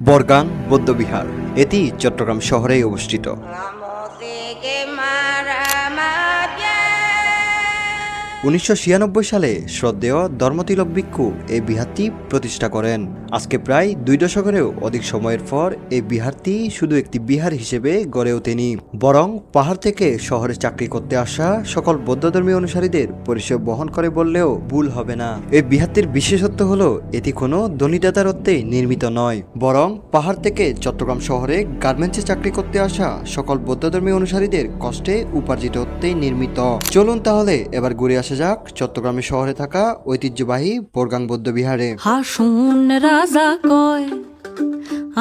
বরগাং বৌদ্ধবিহার এটি চট্টগ্রাম শহরেই অবস্থিত। উনিশশো ছিয়ানব্বই সালে শ্রদ্ধেয় ধর্মতিলক ভিক্ষু এই বিহারটি প্রতিষ্ঠা করেন। আজকে প্রায় দুই দশকেরও অধিক সময়ের পর এই বিহারটি শুধু একটি বিহার হিসেবে গড়ে ওঠেনি, বরং পাহাড় থেকে শহরে চাকরি করতে আসা সকল বৌদ্ধধর্মীয় অনুসারীদের পরিচয় বহন করে বললেও ভুল হবে না। এই বিহারটির বিশেষত্ব হলো, এটি কোনো ধনীদাতার অর্থে নির্মিত নয়, বরং পাহাড় থেকে চট্টগ্রাম শহরে গার্মেন্টসে চাকরি করতে আসা সকল বৌদ্ধধর্মী অনুসারীদের কষ্টে উপার্জিত অর্থেই নির্মিত। চলুন তাহলে এবার ঘুরে আসা যাক চট্টগ্রামের শহরে থাকা ঐতিহ্যবাহী বোরগাং বৌদ্ধ বিহারে। হাসুন রাজা কয়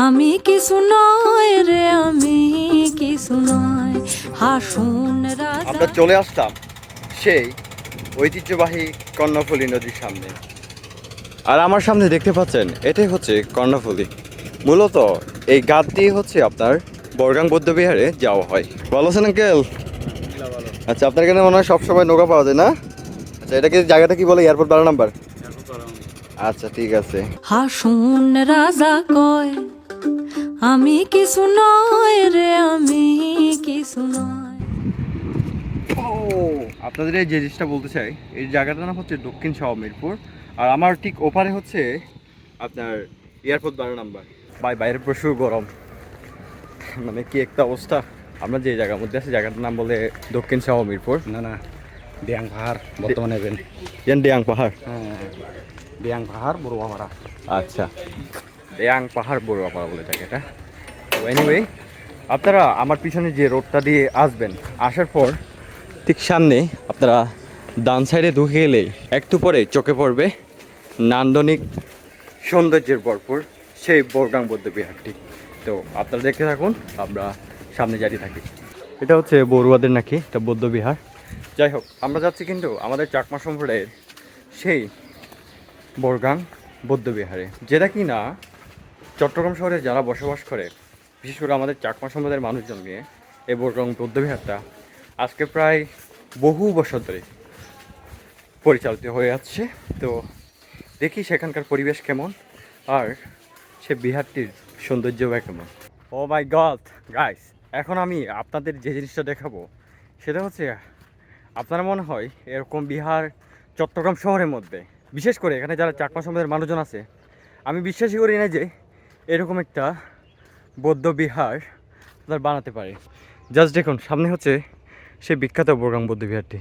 আমি কিছু নয় রে আমি কিছু নয়। হাসুন রাজা আমরা চলে আসতাম সেই ঐতিহ্যবাহী কর্ণফুলী নদীর সামনে। আর আমার সামনে দেখতে পাচ্ছেন এটাই হচ্ছে কর্ণফুলী। মূলত এই গাছ দিয়ে হচ্ছে আপনার বরগাং বৌদ্ধবিহারে যাওয়া হয়। ভালো আছেন আঙ্কেল? আচ্ছা আপনার এখানে মনে হয় সবসময় নৌকা পাওয়া যায় না? আচ্ছা এটাকে জায়গাটা কি বলে? এয়ারপোর্ট বারো নাম্বার? আচ্ছা ঠিক আছে। হাসুন রাজা কয় আমি কিছু নয় রে আমি কিছু নয়। আপনাদের এই যে জিনিসটা বলতে চাই এই জায়গাটার নাম হচ্ছে দক্ষিণ শাহ মিরপুর আর আমার ঠিক ওপারে হচ্ছে আপনার এয়ারপোর্ট বারো নাম্বার। ভাই বাইরে প্রচুর গরম। মানে কি একটা অবস্থা। আমরা যে জায়গার মধ্যে আছি জায়গাটার নাম বলে দক্ষিণ শাহ মিরপুর। না না। ডিয়াং পাহাড় বর্তমানে এবেন যেন ডিয়াং পাহাড় হ্যাঁ ডিয়াং পাহাড় বড়ুয়াপাড়া আচ্ছা ডিয়াং পাহাড় বড়ুয়া পাড়া বলে থাকে এটা তো এনিওয়ে আপনারা আমার পিছনে যে রোডটা দিয়ে আসবেন আসার পর ঠিক সামনে আপনারা ডান সাইডে ঢুকে গেলেই একটু পরে চোখে পড়বে নান্দনিক সৌন্দর্যের ভরপুর সেই বোরগাং বৌদ্ধ বিহারটি। তো আপনারা দেখতে থাকুন আমরা সামনে জারি থাকি। এটা হচ্ছে বড়ুয়াদের নাকি? এটা বৌদ্ধ বিহার। যাই হোক, আমরা যাচ্ছি কিন্তু আমাদের চাকমা সম্প্রদায়ের সেই বরগাং বৌদ্ধবিহারে, যেটা কি না চট্টগ্রাম শহরে যারা বসবাস করে, বিশেষ করে আমাদের চাকমা সম্প্রদায়ের মানুষজন নিয়ে এই বরগাং বৌদ্ধবিহারটা আজকে প্রায় বহু বছর ধরে পরিচালিত হয়ে যাচ্ছে তো দেখি সেখানকার পরিবেশ কেমন আর সে বিহারটির সৌন্দর্য বা কেমন। ও মাই গড গাইস এখন আমি আপনাদের যে জিনিসটা দেখাবো, সেটা হচ্ছে আপনার মনে হয় এরকম বিহার, চট্টগ্রাম শহরের মধ্যে, বিশেষ করে এখানে যারা চাকমা সম্প্রদায়ের মানুষজন আছে, আমি বিশ্বাসই করি না যে এরকম একটা বৌদ্ধ বিহার আপনার বানাতে পারে। জাস্ট দেখুন, সামনে হচ্ছে সে বিখ্যাত বোরগাং বৌদ্ধ বিহারটি।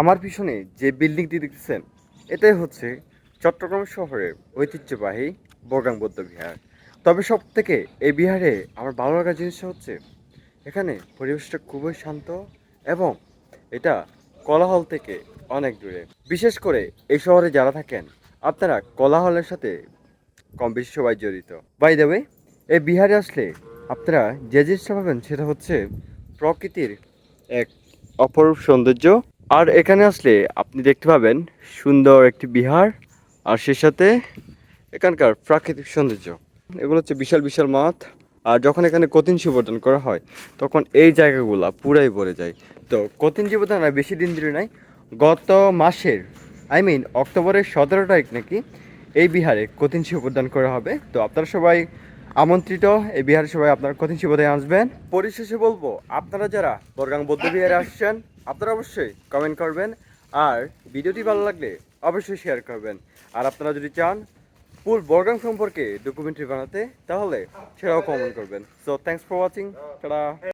আমার পিছনে যে বিল্ডিংটি দেখতেছেন, এটাই হচ্ছে চট্টগ্রাম শহরের ঐতিহ্যবাহী বোরগাং বৌদ্ধ বিহার। তবে সব থেকে এই বিহারে আমার ভালো লাগার জিনিসটা হচ্ছে, এখানে পরিবেশটা খুবই শান্ত এবং এটা কোলাহল থেকে অনেক দূরে। বিশেষ করে এই শহরে যারা থাকেন, আপনারা কোলাহলের সাথে কম বেশি সবাই জড়িত। বাই দেবে এই বিহারে আসলে আপনারা যে জিনিসটা পাবেন সেটা হচ্ছে প্রকৃতির এক অপরূপ সৌন্দর্য। আর এখানে আসলে আপনি দেখতে পাবেন সুন্দর একটি বিহার, আর সে সাথে এখানকার প্রাকৃতিক সৌন্দর্য। এগুলো হচ্ছে বিশাল বিশাল মাঠ। আর যখন এখানে কঠিন শিবর্ধন করা হয়, তখন এই জায়গাগুলা পুরাই ভরে যায়। তো কঠিন জীবদান আর বেশি দিন ধরে নাই, গত মাসের আই মিন অক্টোবরের সতেরো তারিখ নাকি এই বিহারে কঠিন শিবদান করা হবে। তো আপনারা সবাই আমন্ত্রিত, এই বিহারে সবাই আপনারা কঠিন শিবদায় আসবেন। পরিশেষে বলব, আপনারা যারা বরগাং বৌদ্ধ বিহারে আসছেন, আপনারা অবশ্যই কমেন্ট করবেন। আর ভিডিওটি ভালো লাগলে অবশ্যই শেয়ার করবেন। আর আপনারা যদি চান ফুল বরগাং সম্পর্কে ডকুমেন্টারি বানাতে তাহলে সেটাও কমেন্ট করবেন। So thanks for watching tata